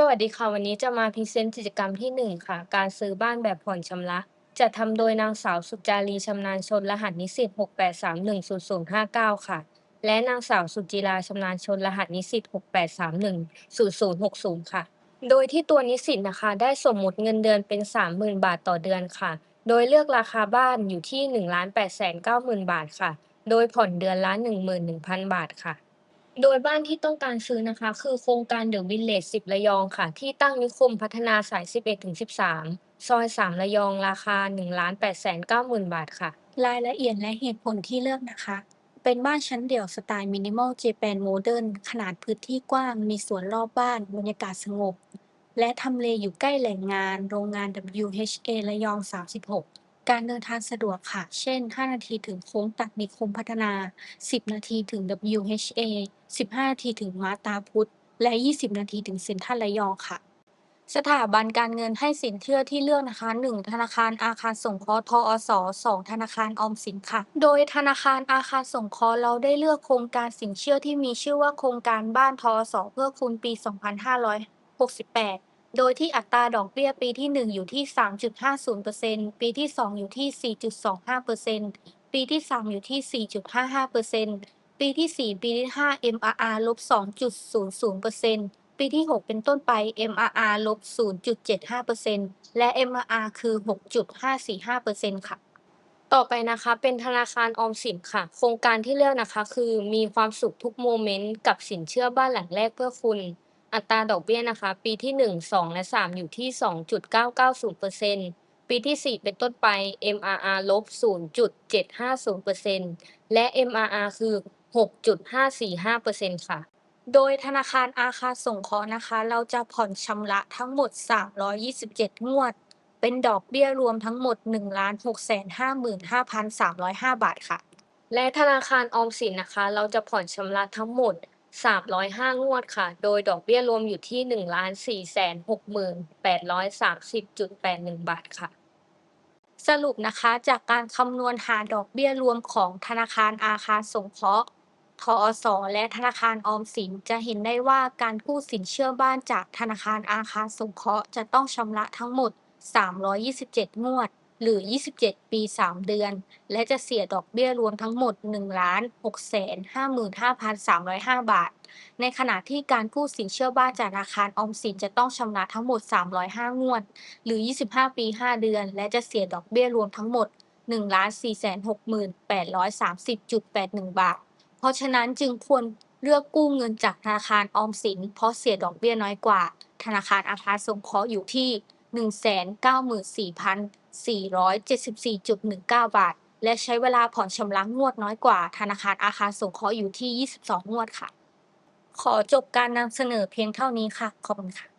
สวัสดีค่ะ วันนี้จะมาพรีเซนต์กิจกรรมที่ 1 ค่ะ การซื้อบ้านแบบผ่อนชำระจัดทำโดยนางสาวสุจารีชำนาญชน รหัสนิสิต6831059 ค่ะ และนางสาวสุจิราชำนาญชน รหัสนิสิต6831060 ค่ะ โดยที่ตัวนิสิตนะคะ ได้สมมุติเงินเดือนเป็น 30,000 บาทต่อเดือนค่ะ โดยเลือกราคาบ้านอยู่ที่ 1,890,000 บาทค่ะ โดยผ่อนเดือนละ11,000 บาทค่ะ โดยบ้านที่ต้องการซื้อนะคะ คือโครงการ The Village 10ระยองค่ะ ที่ตั้งนิคมพัฒนาสาย11-13ซอย3ระยองราคา1,890,000บาทค่ะ รายละเอียดและเหตุผลที่เลือกนะคะ เป็นบ้านชั้นเดี่ยวสไตล์มินิมอลเจแปนโมเดิร์นขนาดพื้นที่กว้าง มีสวนรอบบ้านบรรยากาศสงบ และทำเลอยู่ใกล้แหล่งงาน โรงงาน WHA ระยอง 36 การเดินทางสะดวกค่ะ เช่น 5 นาทีถึงโค้งตัดนิคมพัฒนา 10 นาทีถึง WHA 15 นาทีถึงมาตาพุธ และ 20 นาทีถึงเซ็นทรัลระยองค่ะ สถาบันการเงินให้สินเชื่อที่เลือกนะคะ 1 ธนาคารอาคารสงเคราะห์ทอส2ธนาคารออมสินค่ะ โดยธนาคารอาคารสงเคราะห์เราได้เลือกโครงการสินเชื่อที่มีชื่อว่าโครงการบ้านทอสเพื่อคุณปี 2568 โดยที่อัตราดอกเบี้ยปีที่ 1 อยู่ที่ 3.50%ปีที่ 2 อยู่ที่ 4.25%ปีที่ 3 อยู่ที่ 4.55%ปีที่ 4 ปีที่ 5 MRR ลบ 2.00%ปีที่ 6 เป็นต้นไป MRR ลบ 0.75%และ MRR คือ 6.545%ค่ะ ต่อไปนะคะเป็นธนาคารออมสินค่ะ โครงการที่เลือกนะคะ คือมีความสุขทุกโมเมนต์กับสินเชื่อบ้านหลังแรกเพื่อคุณ อัตราดอกเบี้ยนะคะ ปีที่ 1 2 และ 3 อยู่ที่ 2.990%ปีที่ 4 เป็นต้นไป MRR ลบ 0.750%และ MRR คือ 6.545%ค่ะ โดยธนาคารอาคารสงเคราะห์นะคะ เราจะผ่อนชำระทั้งหมด 327 งวด เป็นดอกเบี้ยรวมทั้งหมด 1,655,305 บาทค่ะ และธนาคารออมสินนะคะ เราจะผ่อนชำระทั้งหมด 305งวดค่ะ โดยดอกเบี้ยรวมอยู่ที่1,460,830.81บาทค่ะ สรุปนะคะจากการคำนวณหาดอกเบี้ยรวมของธนาคารอาคารสงเคราะห์ ทอสและธนาคารออมสินจะเห็นได้ว่าการกู้สินเชื่อบ้านจากธนาคารอาคารสงเคราะห์จะต้องชำระทั้งหมด 327 งวด หรือ 27 ปี 3 เดือน และจะเสียดอกเบี้ยรวมทั้งหมด 1,655,305 บาท ในขณะที่การกู้สินเชื่อบ้านจากธนาคารออมสินจะต้องชำระทั้งหมด 305 งวด หรือ 25 ปี 5 เดือน และจะเสียดอกเบี้ยรวมทั้งหมด 1 4 6 8 3 0 8 1 บาท เพราะฉะนั้นจึงควรเลือกกู้เงินจากธนาคารออมสิน เพราะเสียดอกเบี้ยน้อยกว่า ธนาคารอาคารสงเคราะห์อยู่ที่ 474.19 บาท และใช้เวลาผ่อนชำระงวดน้อยกว่า ธนาคารอาคารสงเคราะห์อยู่ที่ 22 งวดค่ะ ขอจบการนำเสนอเพียงเท่านี้ค่ะ ขอบคุณค่ะ